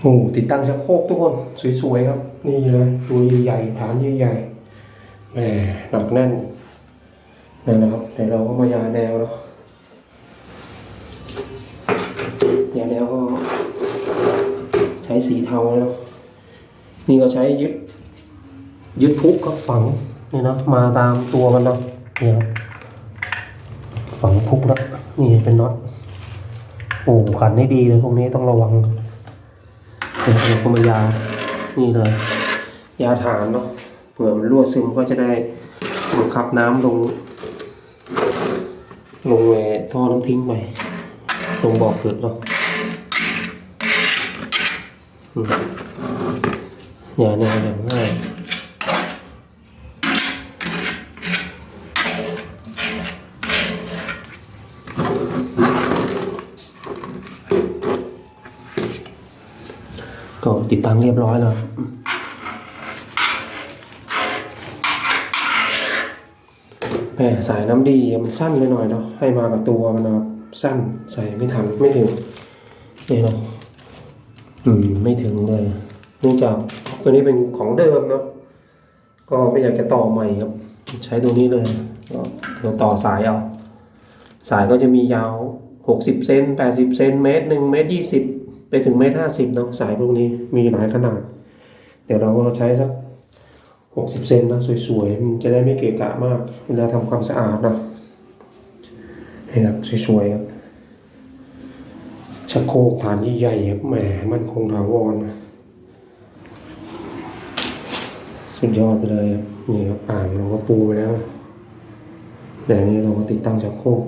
โอ้ติดตั้งชักโครกทุกคนสวยๆครับ นี่เลยตัวใหญ่ๆฐานใหญ่ๆแหมหนักแน่นนั่นนะครับเดี๋ยวเราก็มายาแนวเนาะยาแนวก็ใช้สีเทาเนาะนี่ก็ใช้ยึดยึดพุกก็ฝังนี่นะมาตามตัวมันเนาะนี่ครับฝังพุกแล้วนี่เป็นน็อตโอ้ขันให้ดีเลยพวกนี้ต้องระวัง เดี๋ยเราก็มายานี่เลย ยาฐานเนาะเผื่อมันรั่วซึมก็จะได้บังคับน้ำลง ลงแหวท่อน้ำทิ้งไปลงบ่อเกิดเนาะอืมยาแนวอย่างง่าย ก็ติดตั้งเรียบร้อยแล้วแหมสายน้ำดีมันสั้นไปหน่อยเนาะ ให้มากับตัวมันนะสั้นใส่ไม่ทันไม่ถึงนี่เนาะ อืม ไม่ถึงเลยเนื่องจากตัวนี้เป็นของเดิมเนาะ ก็ไม่อยากจะต่อใหม่ครับ ใช้ตัวนี้เลยก็เดี๋ยวต่อสายเอา สายก็จะมียาว 60 เซน80 เซนเมตรหนึ่งเมตรยี่สิบ ไปถึงเมตรห้าสิบเนาะสายพวกนี้มีหลายขนาด เดี๋ยวเราก็ใช้สัก60เซนนะสวยๆมันจะได้ไม่เกะกะมากเวลาทำความสะอาดนะนี่ครับสวยๆครับชักโครกฐานใหญ่ๆครับแหมมันคงถาวรนะสุดยอดไปเลยครับนี่ครับอ่างเราก็ปูไปแล้วแต่นี้เราก็ติดตั้งชักโครก